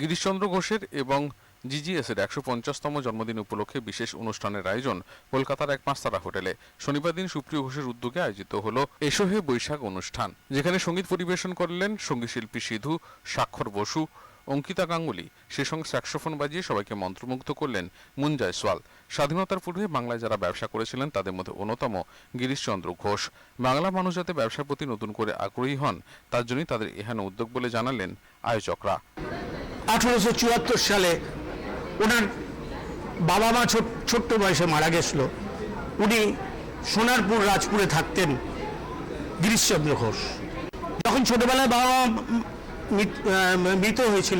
গিরিশচন্দ্র ঘোষের এবং জিজিএস এর একশো পঞ্চাশতম জন্মদিন উপলক্ষে বিশেষ অনুষ্ঠানের আয়োজন কলকাতার এক পাঁচতারা হোটেলে। শনিবার দিন সুপ্রিয় ঘোষের উদ্যোগে আয়োজিত হল এসো হে বৈশাখ অনুষ্ঠান। যেখানে সংগীত পরিবেশন করলেন সঙ্গীতশিল্পী সিধু, স্বাক্ষর বসু, অঙ্কিতা গাঙ্গুলি। সে সঙ্গে স্যাক্সোফোন বাজিয়ে সবাইকে মন্ত্রমুগ্ধ করলেন মুন জয়সওয়াল স্বাধীনতার পূর্বে বাংলায় যারা ব্যবসা করেছিলেন, তাদের মধ্যে অন্যতম গিরিশচন্দ্র ঘোষ। বাংলা মানুষ যাতে ব্যবসার প্রতি নতুন করে আগ্রহী হন, তার জন্যই তাদের এহেন উদ্যোগ বলে জানালেন আয়োজকরা। আঠেরোশো চুয়াত্তর সালে ওনার বাবা মা ছোট- ছোট্ট বয়সে মারা গেছিল। উনি সোনারপুর রাজপুরে থাকতেন গিরিশচন্দ্র ঘোষ। যখন ছোটবেলায় বাবা মা মৃত- হয়েছিল,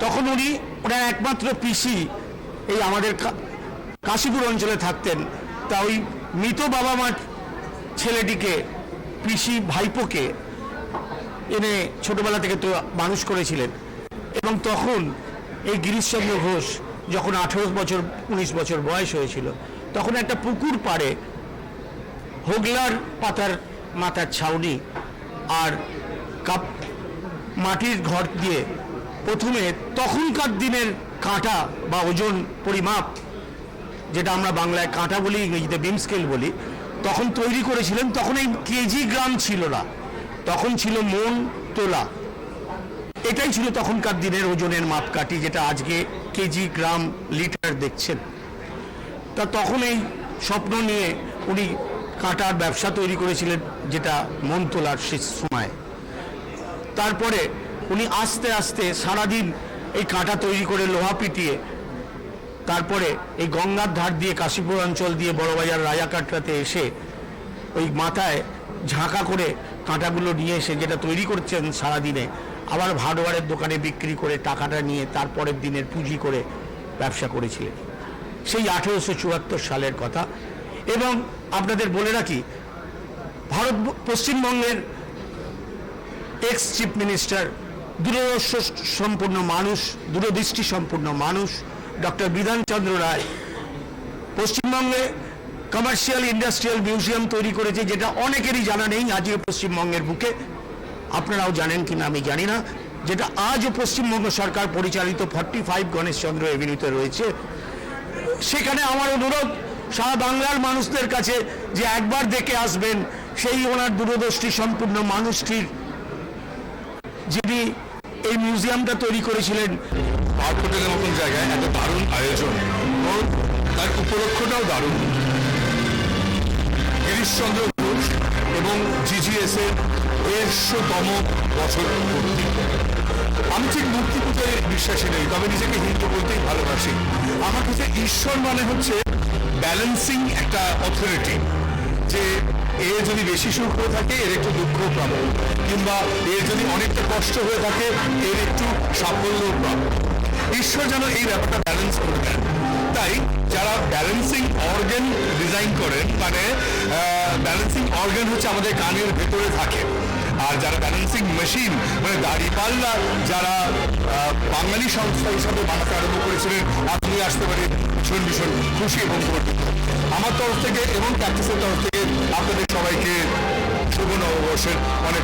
তখন উনি ওনার একমাত্র পিসি এই আমাদের কাশীপুর অঞ্চলে থাকতেন। তা ওই মৃত বাবা মার ছেলেটিকে, পিসি ভাইপোকে এনে ছোটবেলা থেকে তো মানুষ করেছিলেন। এবং তখন এই গিরিশচন্দ্র ঘোষ যখন আঠেরো বছর, উনিশ বছর বয়স হয়েছিল, তখন একটা পুকুর পাড়ে হোগলার পাতার মাথার ছাউনি আর কাপ, মাটির ঘর দিয়ে প্রথমে তখনকার দিনের কাঁটা বা ওজন পরিমাপ, যেটা আমরা বাংলায় কাঁটা বলি, ইংরেজিতে বিম স্কেল বলি, তখন তৈরি করেছিলেন, তখন এই কেজি গ্রাম ছিল না। তখন ছিল মন তোলা। এটাই ছিল তখনকার দিনের ওজনের মাপকাঠি, যেটা আজকে কেজি, গ্রাম, লিটার দেখছেন। তা তখন এই স্বপ্ন নিয়ে উনি কাঁটার ব্যবসা তৈরি করেছিলেন, যেটা মন তোলার শেষ সময়। তারপরে উনি আস্তে আস্তে সারাদিন এই কাঁটা তৈরি করে লোহা পিটিয়ে, তারপরে এই গঙ্গার ধার দিয়ে কাশীপুর অঞ্চল দিয়ে বড়বাজার রাজাকাটরাতে এসে ওই মাথায় ঝাঁকা করে কাঁটাগুলো নিয়ে এসে যেটা তৈরি করছেন সারাদিনে আবার হার্ডওয়ারের দোকানে বিক্রি করে টাকাটা নিয়ে তারপরের দিনের পুঁজি করে ব্যবসা করেছিলেন। সেই আঠেরোশো চুয়াত্তর সালের কথা। এবং আপনাদের বলে রাখি, ভারত, পশ্চিমবঙ্গের এক্স চিফ মিনিস্টার দূরদর্শ সম্পূর্ণ মানুষ, দূরদৃষ্টি সম্পূর্ণ মানুষ, ডক্টর বিধানচন্দ্র রায় পশ্চিমবঙ্গে কমার্শিয়াল ইন্ডাস্ট্রিয়াল মিউজিয়াম তৈরি করেছে, যেটা অনেকেরই জানা নেই আজকে পশ্চিমবঙ্গের বুকে। আপনারাও জানেন কিনা আমি জানি না। যেটা আজও পশ্চিমবঙ্গ সরকার পরিচালিত ফর্টি ফাইভ গণেশচন্দ্র এভিনিউতে রয়েছে। সেখানে আমার অনুরোধ, সারা বাংলার মানুষদের কাছে যে একবার দেখে আসবেন, সেই ওনার দূরদৃষ্টি সম্পূর্ণ মানুষটির। যিনি এই মিউজিয়ামটা তৈরি করেছিলেন। মতন জায়গায় এত দারুণ আয়োজন। তার উপলক্ষটাও দারুণ। গিরিশচন্দ্র ঘোষ এবং জিজিএস এর দেড়শোতম বছর পূর্তি। আমি ঠিক মূর্তি পুজোয় বিশ্বাসী নেই, তবে নিজেকে হিন্দু বলতেই ভালোবাসি। আমার কাছে ঈশ্বর মানে হচ্ছে ব্যালেন্সিং একটা অথরিটি যে এ যদি বেশি সুখ হয়ে থাকে, এর একটু দুঃখ পাবো, কিংবা এর যদি অনেকটা কষ্ট হয়ে থাকে, এর একটু সাফল্য পাবো। ঈশ্বর যেন এই ব্যাপারটা ব্যালেন্স করে দেন। তাই যারা ব্যালেন্সিং অর্গান ডিজাইন করেন মানে ব্যালেন্সিং অর্গান হচ্ছে আমাদের কানের ভেতরে থাকে আর যারা ব্যালেন্সিং মেশিন মানে দাড়িপাল্লা যারা বাঙালি সংস্থা হিসাবে বানাতে আরম্ভ করেছিলেন, আপনি আসতে পারে ভীষণ ভীষণ খুশি এবং গর্বিত। আমার তরফ থেকে এবং ক্যাপ্টিসের তরফ থেকে আপনাদের সবাইকে শুভ নববর্ষের অনেক